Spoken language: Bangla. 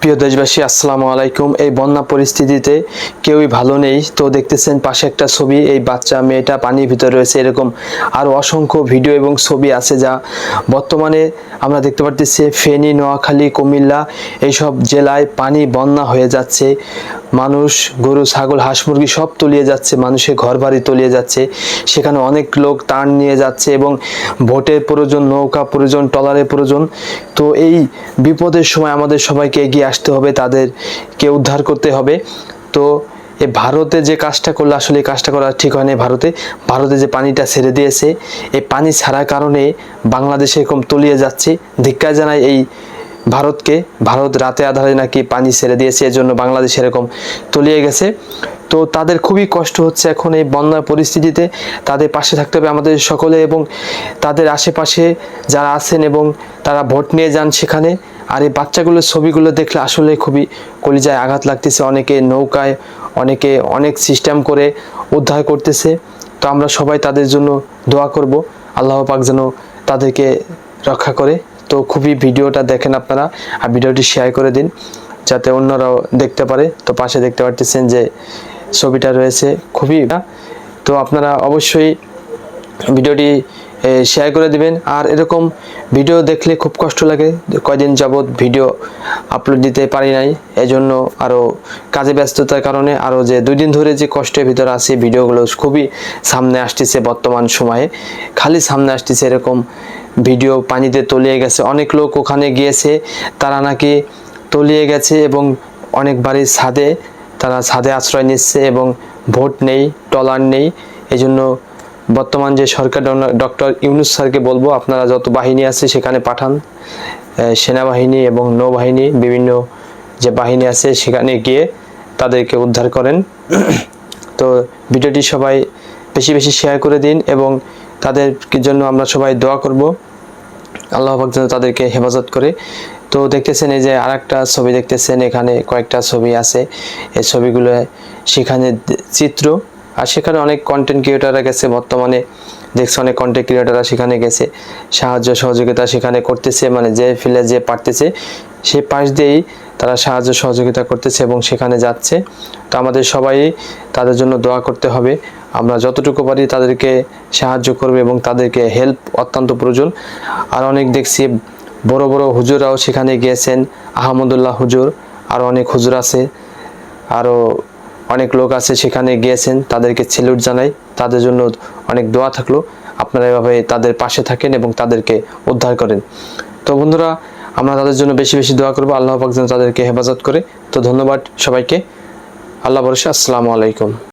প্রিয় দেশবাসী, আসসালামু আলাইকুম। এই বন্যা পরিস্থিতিতে কেউই ভালো নেই। তো দেখতেছেন পাশে একটা ছবি, এই বাচ্চা মেয়েটা পানির ভিতরে রয়েছে। এরকম আরও অসংখ্য ভিডিও এবং ছবি আছে যা বর্তমানে আমরা দেখতে পারতেছি। ফেনী, নোয়াখালী, কুমিল্লা, এইসব জেলায় পানি বন্যা হয়ে যাচ্ছে। মানুষ, গরু, ছাগল, হাঁস, মুরগি সব তলিয়ে যাচ্ছে, মানুষের ঘর বাড়ি তলিয়ে যাচ্ছে, সেখানে অনেক লোক তার নিয়ে যাচ্ছে এবং ভোটের প্রয়োজন, নৌকা প্রয়োজন ট্রলারের প্রয়োজন। তো এই বিপদের সময় আমাদের সবাইকে এগিয়ে আসতে হবে, তাদেরকে উদ্ধার করতে হবে। তো এ ভারতে যে কাজটা করলে, আসলে এই কাজটা করা ঠিক হয়নি ভারতে। ভারতে যে পানিটা ছেড়ে দিয়েছে, এই পানি ছাড়ার কারণে বাংলাদেশে এরকম তলিয়ে যাচ্ছে। ধিক্কার জানায় এই ভারতকে, ভারত রাতে আধারে নাকি পানি ছেড়ে দিয়েছে, এজন্য বাংলাদেশ এরকম তলিয়ে গেছে। তো তাদের খুবই কষ্ট হচ্ছে এখন এই বন্যার পরিস্থিতিতে। তাদের পাশে থাকতে হবে আমাদের সকলে এবং তাদের আশেপাশে যারা আছেন এবং তারা ভোট নিয়ে যান সেখানে। আর এই বাচ্চাগুলোর ছবিগুলো দেখলে আসলে খুবই কলিজায় আঘাত লাগতেছে। অনেকে নৌকায়, অনেকে অনেক সিস্টেম করে উদ্ধার করতেছে। তো আমরা সবাই তাদের জন্য দোয়া করব। আল্লাহ পাক যেন তাদেরকে রক্ষা করে। তো খুবই ভিডিওটা দেখেন আপনারা, আর ভিডিওটি শেয়ার করে দিন, যাতে অন্যরাও দেখতে পারে। তো পাশে দেখতে পারতেছেন যে ছবিটা রয়েছে খুবই। তো আপনারা অবশ্যই ভিডিওটি শেয়ার করে দিবেন। আর এরকম ভিডিও দেখলে খুব কষ্ট লাগে কয়দিন যাবৎ ভিডিও আপলোড দিতে পারি নাই। এজন্য আরও কাজে ব্যস্ততার কারণে আরও যে দুই দিন ধরে যে কষ্টের ভিতরে আছে ভিডিওগুলো খুবই সামনে আসতেছে বর্তমান সময়ে। খালি সামনে আসতেছে এরকম ভিডিও পানিতে তলিয়ে গেছে। অনেক লোক ওখানে গিয়েছে, তারা নাকি তলিয়ে গেছে এবং অনেক বাড়ির ছাদে, তারা ছাদে আশ্রয় নিচ্ছে এবং ভোট নেই টলার নেই। এই জন্য বর্তমান যে সরকার ডক্টর ইউনুস স্যারকে বলব, আপনারা যত বাহিনী আছে সেখানে পাঠান। সেনাবাহিনী এবং নৌবাহিনী, বিভিন্ন যে বাহিনী আছে সেখানে গিয়ে তাদেরকে উদ্ধার করেন। তো ভিডিওটি সবাই বেশি বেশি শেয়ার করে দিন এবং তাদের জন্য আমরা সবাই দোয়া করব। আল্লাহ যেন তাদেরকে হেফাজত করে। তো দেখতেছেন এই যে আর একটা ছবি দেখতেছেন, এখানে কয়েকটা ছবি আছে। এই ছবিগুলো সেখানে চিত্র। আর সেখানে অনেক কন্টেন্ট ক্রিয়েটাররা গেছে। বর্তমানে দেখছে অনেক কন্টেন্ট ক্রিয়েটাররা সেখানে গেছে। সাহায্য সহযোগিতা সেখানে করতেছে মানে যে ফিলে যে পারতেছে সে পাশ দিয়েই তারা সাহায্য সহযোগিতা করতেছে এবং সেখানে যাচ্ছে। তো আমাদের সবাই তাদের জন্য দোয়া করতে হবে। আমরা যতটুকু পারি তাদেরকে সাহায্য করবে এবং তাদেরকে হেল্প অত্যন্ত প্রয়োজন। আর অনেক দেখছি বড় বড় হুজুরাও সেখানে গিয়েছেন। আহমদুল্লাহ হুজুর, আর অনেক হুজুর আছে। আরও অনেক লোক আছে সেখানে গিয়েছেন, তাদেরকে সেলুট জানাই। তাদের জন্য অনেক দোয়া থাকল। আপনারা এভাবে তাদের পাশে থাকেন এবং তাদেরকে উদ্ধার করেন। তো বন্ধুরা, আমরা তাদের জন্য বেশি বেশি দোয়া করব। আল্লাহ পাক যেন তাদেরকে হেফাজত করে। তো ধন্যবাদ সবাইকে। আল্লাহ বরসা আসসালামু আলাইকুম।